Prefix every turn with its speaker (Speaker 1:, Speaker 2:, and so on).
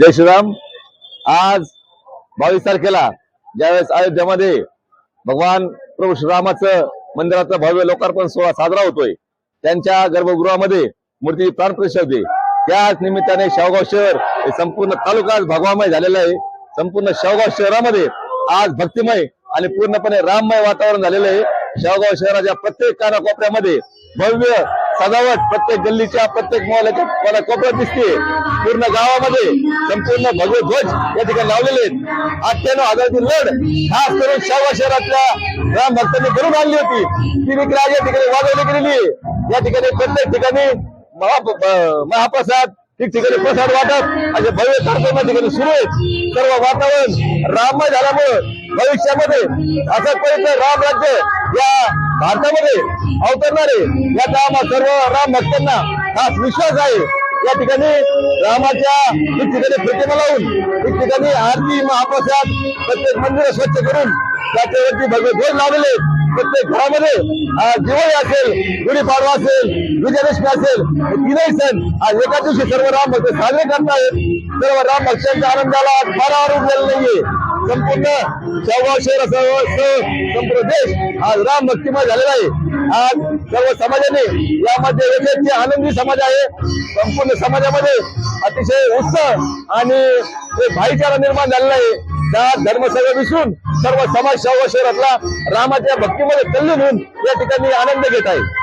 Speaker 1: जय श्रीराम. आज बावीस तारखेला ज्यावेळेस अयोध्यामध्ये भगवान प्रभू श्रीरामाचं मंदिराचं भव्य लोकार्पण सोहळा साजरा होतोय त्यांच्या गर्भगृहामध्ये मूर्ती प्राणप्रतिष्ठा होते त्याच निमित्ताने शेवगाव शहर हे संपूर्ण तालुका आज भगवामय झालेला आहे. संपूर्ण शेवगाव शहरामध्ये आज भक्तिमय आणि पूर्णपणे राममय वातावरण झालेलं आहे. शेवगाव शहराच्या प्रत्येक कानाकोपऱ्यामध्ये भव्य सजावट प्रत्येक गल्लीच्या प्रत्येक मोहल्याच्या कोणा कोपऱ्यात दिसते. पूर्ण गावामध्ये संपूर्ण भगवे ध्वज या ठिकाणी लावलेले आहेत. अठ्ठ्याण्णव हजाराची लढ खास करून शेवगाव शहरातल्या राम भक्तांनी भरून आणली होती. ती विक्रा या ठिकाणी वाजवली गेलेली या ठिकाणी प्रत्येक ठिकाणी महाप्रसाद ठिकठिकाणी प्रसाद वाटप असे भव्य कार्यक्रम ठिकाणी सुरू आहेत सर्व वातावरण राममय झाल्यामुळे भविष्यामध्ये असं पवित्र राम राज्य या भारतामध्ये अवतरणारे. याचा आम्हा सर्व राम भक्तांना खास विश्वास आहे. या ठिकाणी रामाच्या ठिकठिकाणी प्रतिमा लावून ठिकठिकाणी आरती महाप्रसाद प्रत्येक मंदिर स्वच्छ करून त्याच्यावरती भगवे ध्वज लावलेले प्रत्येक घरामध्ये आज दिवाळी असेल गुढीपाडवा असेल विजयदशमी असेल हे तीनही सण आज एका दिवशी सर्व राम भक्त साजरे करतायत. सर्व राम भक्तांच्या आनंदाला आज आरोप झालेला नाहीये. संपूर्ण शेवगाव शहर संपूर्ण देश आज राम भक्तिमय झालेला आहे. आज सर्व समाजाने यामध्ये एक आनंदी समाज आहे. संपूर्ण समाजामध्ये अतिशय उत्साह आणि भाईचारा निर्माण झालेला आहे. त्या धर्म विसरून सर्व समाज शहरातला रामाच्या भक्तीमध्ये तल्लीन होऊन या ठिकाणी आनंद घेत आहे.